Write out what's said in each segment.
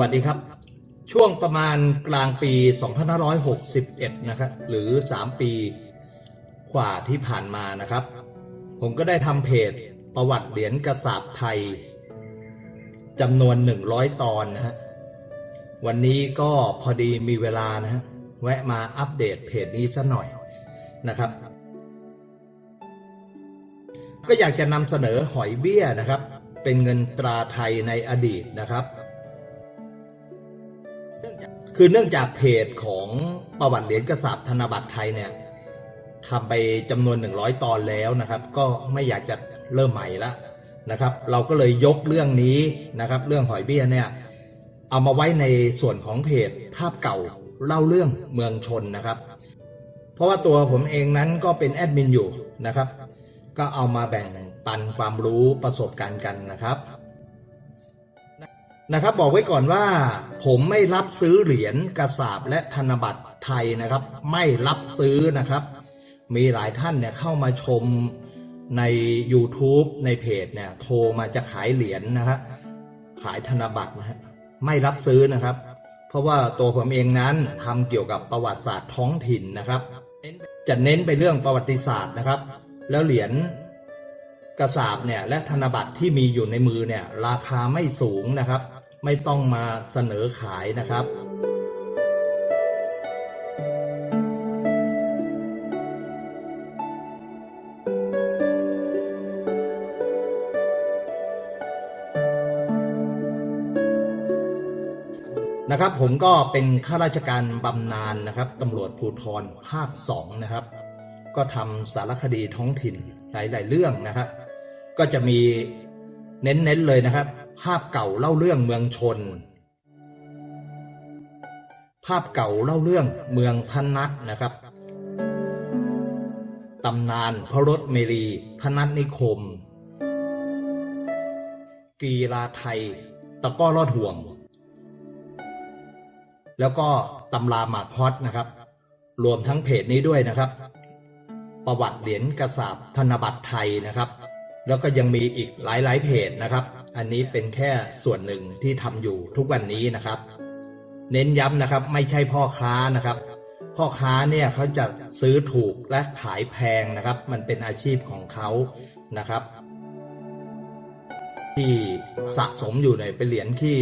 วัสดีครับ ช่วงประมาณกลางปี 2561 นะครับ หรือ 3 ปีกว่าที่ผ่านมานะครับ ผมก็ได้ทำเพจประวัติเหรียญกระสาบไทยจำนวน 100 ตอนนะฮะวันนี้ก็พอดีมีเวลานะฮะแวะมาอัปเดตเพจนี้สัหน่อยนะครับ ก็อยากจะนำเสนอหอยเบี้ยนะครับ เป็นเงินตราไทยในอดีตนะครับ คือเนื่องจากเพจของประวัติเหรียญกระสาบธนบัตรไทยเนี่ยทำไปจำนวน 100 ตอนแล้วนะครับ ก็ไม่อยากจะเริ่มใหม่ละนะครับ เราก็เลยยกเรื่องนี้นะครับ เรื่องหอยเบี้ยเนี่ยเอามาไว้ในส่วนของเพจภาพเก่าเล่าเรื่องเมืองชนนะครับ เพราะว่าตัวผมเองนั้นก็เป็นแอดมินอยู่นะครับ ก็เอามาแบ่งปันความรู้ประสบการณ์กันนะครับ นะครับบอกไว้ก่อนว่า ผมไม่รับซื้อเหรียญกระสาบและธนบัตรไทยนะครับ ไม่รับซื้อนะครับ มีหลายท่านเนี่ยเข้ามาชมใน YouTube ในเพจเนี่ยโทรมาจะขายเหรียญนะฮะขายธนบัตรนะฮะไม่รับซื้อนะครับ เพราะว่าตัวผมเองนั้นทำเกี่ยวกับประวัติศาสตร์ท้องถิ่นนะครับ จะเน้นไปเรื่องประวัติศาสตร์นะครับ แล้วเหรียญกระสาบเนี่ยและธนบัตรที่มีอยู่ในมือเนี่ยราคาไม่สูงนะครับ ไม่ต้องมาเสนอขายนะครับนะครับผมก็เป็นข้าราชการบำนาญนะครับตำรวจภูธรภาคสองนะครับ ก็ทำสารคดีท้องถิ่นหลาย ๆ เรื่องนะครับ ก็จะมีเน้น ๆ เลยนะครับ ภาพเก่าเล่าเรื่องเมืองชน ภาพเก่าเล่าเรื่องเมืองพนัสนะครับตำนานพระรถเมรีพนัสนิคม กีฬาไทย ตะก้อรอดห่วง แล้วก็ตำราหมากคอสนะครับ รวมทั้งเพจนี้ด้วยนะครับ ประวัติเหรียญกระสาบธนบัตรไทยนะครับ แล้วก็ยังมีอีกหลายๆเพจนะครับ อันนี้เป็นแค่ส่วนหนึ่งที่ทำอยู่ทุกวันนี้นะครับ เน้นย้ำนะครับไม่ใช่พ่อค้านะครับ พ่อค้าเนี่ยเขาจะซื้อถูกและขายแพงนะครับ มันเป็นอาชีพของเขานะครับ ที่สะสมอยู่เนี่ยเป็นเหรียญที่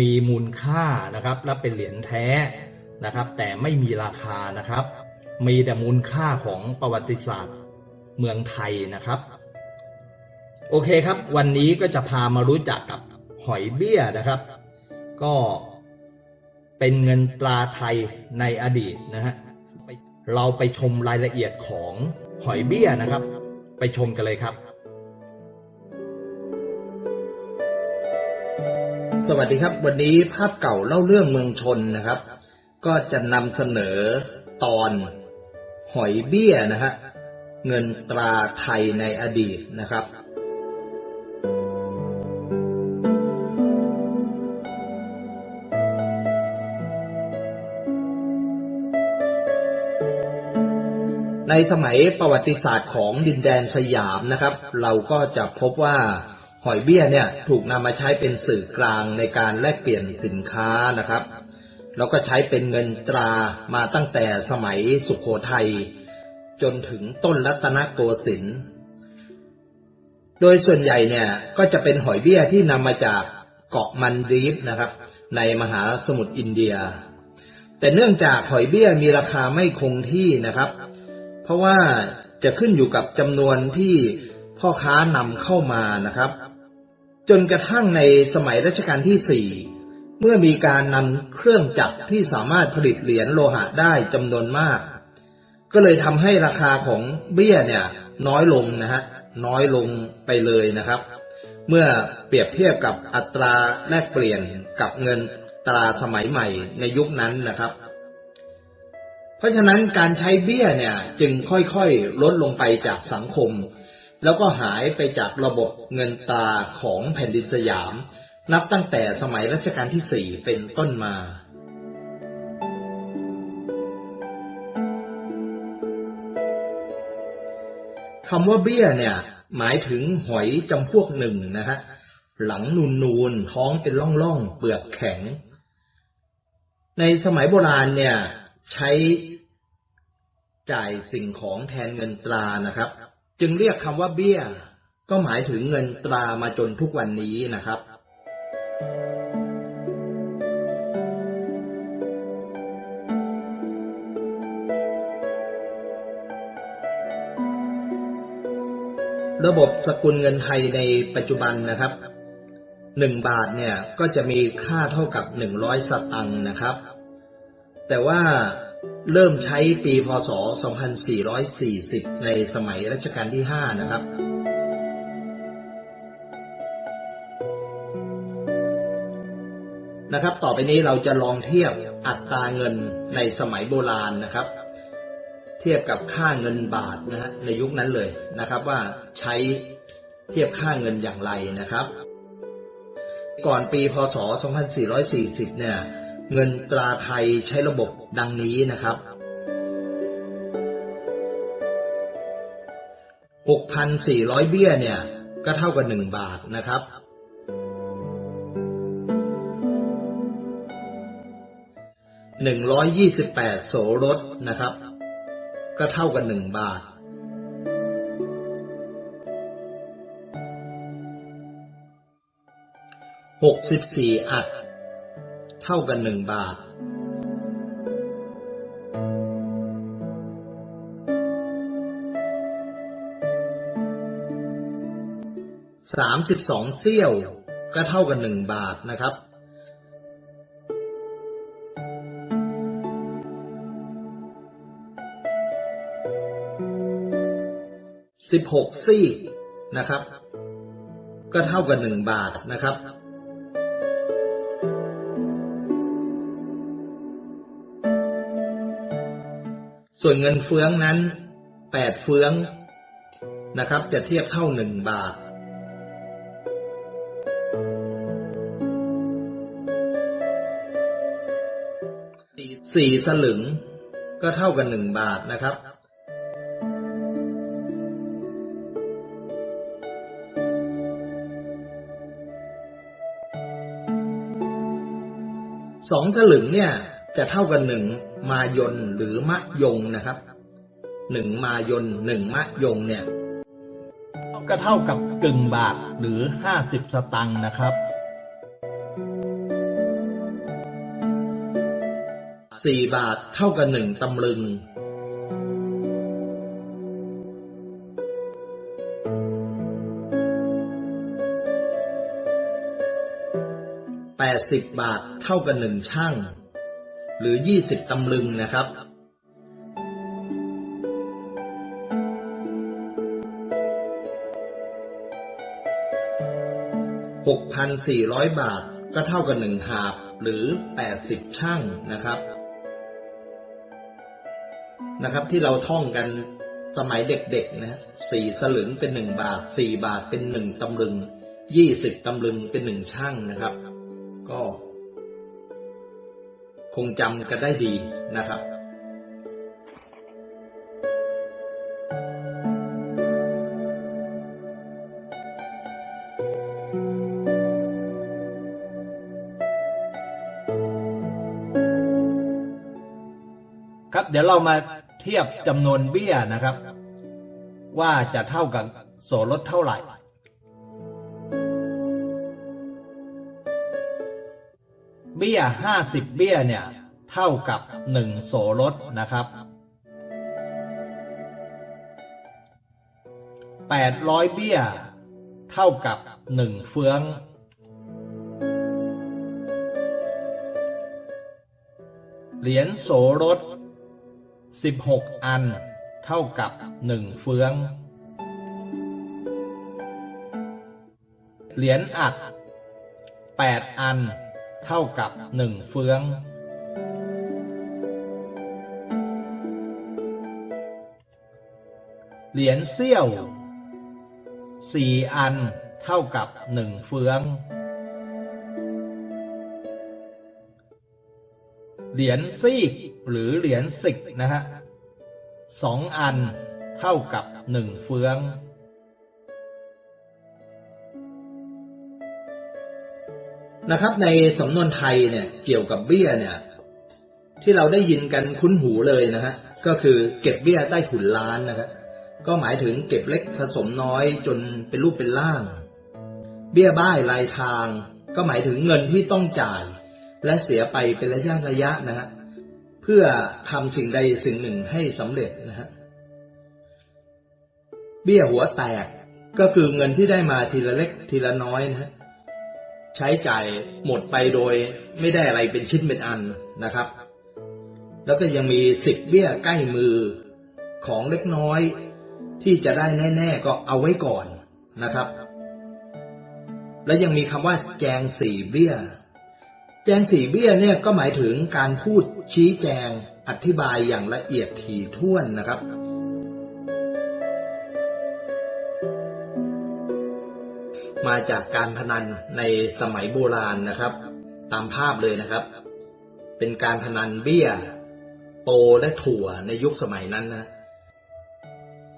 มีมูลค่านะครับ และเป็นเหรียญแท้นะครับ แต่ไม่มีราคานะครับ มีแต่มูลค่าของประวัติศาสตร์เมืองไทยนะครับ โอเคครับ วันนี้ก็จะพามารู้จักกับหอยเบี้ยนะครับ ก็เป็นเงินตราไทยในอดีตนะฮะเราไปชมรายละเอียดของหอยเบี้ยนะครับ ไปชมกันเลยครับ สวัสดีครับ วันนี้ภาพเก่าเล่าเรื่องเมืองชนนะครับ ก็จะนำเสนอตอนหอยเบี้ยนะฮะเงินตราไทยในอดีตนะครับ ในสมัยประวัติศาสตร์ของดินแดนสยามนะครับ เราก็จะพบว่าหอยเบี้ยเนี่ยถูกนำมาใช้เป็นสื่อกลางในการแลกเปลี่ยนสินค้านะครับแล้วก็ใช้เป็นเงินตรามาตั้งแต่สมัยสุขโขทัยจนถึงต้นรัตนโกสินทร์โดยส่วนใหญ่เนี่ยก็จะเป็นหอยเบี้ยที่นำมาจากเกาะมันดีฟนะครับ ในมหาสมุทรอินเดีย แต่เนื่องจากหอยเบี้ยมีราคาไม่คงที่นะครับ เพราะว่าจะขึ้นอยู่กับจำนวนที่พ่อค้านำเข้ามานะครับ จนกระทั่งในสมัยรัชกาลที่สี่เมื่อมีการนำเครื่องจักรที่สามารถผลิตเหรียญโลหะได้จำนวนมาก ก็เลยทำให้ราคาของเบี้ยเนี่ยน้อยลงนะฮะน้อยลงไปเลยนะครับ เมื่อเปรียบเทียบกับอัตราแลกเปลี่ยนกับเงินตราสมัยใหม่ในยุคนั้นนะครับ เพราะฉะนั้นการใช้เบี้ยเนี่ยจึงค่อยๆลดลงไปจากสังคม แล้วก็หายไปจากระบบเงินตาของแผ่นดินสยาม นับตั้งแต่สมัยรัชกาลที่สี่เป็นต้นมาคำว่าเบี้ยเนี่ยหมายถึงหอยจำพวกหนึ่งนะฮะหลังนูนนูนๆท้องเป็นร่องๆเปลือกแข็ง ในสมัยโบราณเนี่ย ใช้จ่ายสิ่งของแทนเงินตรานะครับ จึงเรียกคำว่าเบี้ย ก็หมายถึงเงินตรามาจนทุกวันนี้นะครับ ระบบสกุลเงินไทยในปัจจุบันนะครับหนึ่งบาทเนี่ยก็จะมีค่าเท่ากับหนึ่งร้อยสตังค์นะครับ แต่ว่าเริ่มใช้ปีพศ 2440 ในสมัยรัชกาลที่ 5 นะครับ นะครับ ต่อไปนี้เราจะลองเทียบอัตราเงินในสมัยโบราณนะครับ เทียบกับค่าเงินบาทนะฮะในยุคนั้นเลยนะครับ ว่าใช้เทียบค่าเงินอย่างไรนะครับ ก่อนปีพศ 2440 เนี่ย เงินตราไทยใช้ระบบดังนี้นะครับ 6,400 เบี้ยเนี่ย ก็เท่ากับ 1 บาทนะครับ 128 โสรถนะครับ ก็เท่ากับ 1 บาทหกสิบสี่อัด เท่ากันหนึ่งบาท สามสิบสองเสี้ยวก็เท่ากันหนึ่งบาทนะครับสิบหกซี่นะครับ ก็เท่ากับหนึ่งบาทนะครับ ส่วนเงินเฟืองนั้นแปดเฟืองนะครับ จะเทียบเท่าหนึ่งบาท สี่สลึงก็เท่ากับหนึ่งบาทนะครับสองสลึงเนี่ยจะเท่ากับหนึ่ง มายนหรือมะยงนะครับหนึ่งมายนหนึ่งมะยงเนี่ยก็เท่ากับกึ่งบาทหรือ50สตังค์นะครับสี่บาทเท่ากับหนึ่งตำลึงแปดสิบบาทเท่ากับหนึ่งช่าง หรือยี่สิบตำลึงนะครับหกพันสี่ร้อยบาทก็เท่ากับหนึ่งหาบหรือแปดสิบช่างนะครับ นะครับ ที่เราท่องกันสมัยเด็กๆนะสี่สลึงเป็นหนึ่งบาทสี่บาทเป็นหนึ่งตำลึงยี่สิบตำลึงเป็นหนึ่งช่างนะครับ ก็ คงจำกันได้ดีนะครับ ครับเดี๋ยวเรามาเทียบจำนวนเบี้ยนะครับ ว่าจะเท่ากับโสรถเท่าไหร่ บี้ยห้าสิบเบี้ยเนี่ยเท่ากับหนึ่งโสรถนะครับแปดร้อยเบี้ย เท่ากับหนึ่งเฟือง เหรียญโสรถ 16 อัน เท่ากับ 1 เฟือง เหรียญอัด 8 อัน เท่ากับ1เฟือง เหรียญเสี้ยว4อันเท่ากับ1เฟือง เหรียญซีกหรือเหรียญสิกนะฮะสองอันเท่ากับหนึ่งเฟือง นะครับ ในสำนวนไทยเนี่ยเกี่ยวกับเบี้ยเนี่ย ที่เราได้ยินกันคุ้นหูเลยนะฮะก็คือเก็บเบี้ยใต้ถุนล้านนะครับก็หมายถึงเก็บเล็กผสมน้อยจนเป็นรูปเป็นร่าง เบี้ยบ้ายลายทาง ก็หมายถึงเงินที่ต้องจ่าย และเสียไปเป็นระยะระยะนะฮะเพื่อทำสิ่งใดสิ่งหนึ่งให้สำเร็จนะฮะเบี้ยหัวแตกก็คือเงินที่ได้มาทีละเล็กทีละน้อยนะฮะ ใช้จ่ายหมดไปโดยไม่ได้อะไรเป็นชิ้นเป็นอันนะครับ แล้วก็ยังมีสิทธิ์เบี้ยใกล้มือของเล็กน้อย ที่จะได้แน่ ๆ ก็เอาไว้ก่อนนะครับ แล้วยังมีคำว่า แจงสี่เบี้ย แจงสี่เบี้ยเนี่ยก็หมายถึงการพูดชี้แจงอธิบายอย่างละเอียดถี่ถ้วนนะครับ มาจากการพนันในสมัยโบราณนะครับ ตามภาพเลยนะครับ เป็นการพนันเบี้ยโตและถั่วในยุคสมัยนั้นนะ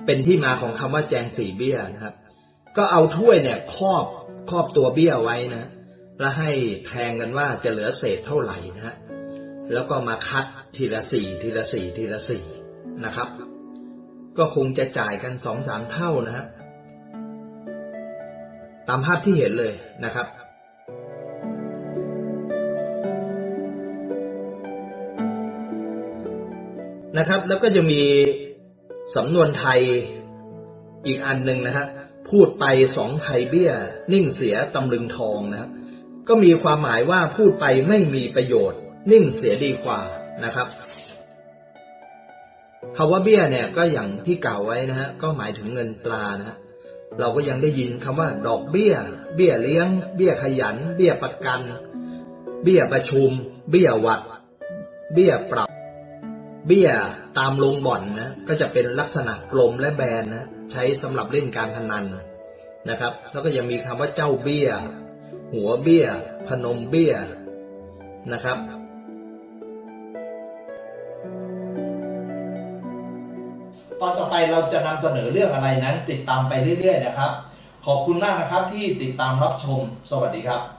เป็นที่มาของคำว่าแจงสี่เบี้ยนะครับ ก็เอาถ้วยเนี่ยครอบครอบตัวเบี้ยไว้นะแล้วให้แทงกันว่าจะเหลือเศษเท่าไหร่นะฮะแล้วก็มาคัดทีละสี่ทีละสี่ทีละสี่นะครับ ก็คงจะจ่ายกันสองสามเท่านะฮะ ตามภาพที่เห็นเลยนะครับนะครับ แล้วก็จะมีสำนวนไทยอีกอันหนึ่งนะฮะพูดไปสองไทยเบี้ย นิ่งเสียตำลึงทองนะฮะก็มีความหมายว่าพูดไปไม่มีประโยชน์ นิ่งเสียดีกว่านะครับคาว่าเบี้ยเนี่ยก็อย่างที่กล่าวไว้นะฮะก็หมายถึงเงินตรานะฮะ เราก็ยังได้ยินคำว่า ดอกเบี้ย เบี้ยเลี้ยง เบี้ยขยัน เบี้ยประกัน เบี้ยประชุม เบี้ยวัด เบี้ยปรับ เบี้ยตามลงบ่อนนะก็จะเป็นลักษณะกลมและแบนนะใช้สำหรับเล่นการพนันนะครับ แล้วก็ยังมีคำว่าเจ้าเบี้ย หัวเบี้ย พนมเบี้ยนะครับ อนต่อไปเราจะนำเสนอเรื่องอะไรนั้น ติดตามไปเรื่อย ๆ นะครับ ขอบคุณมากนะครับที่ติดตามรับชม สวัสดีครับ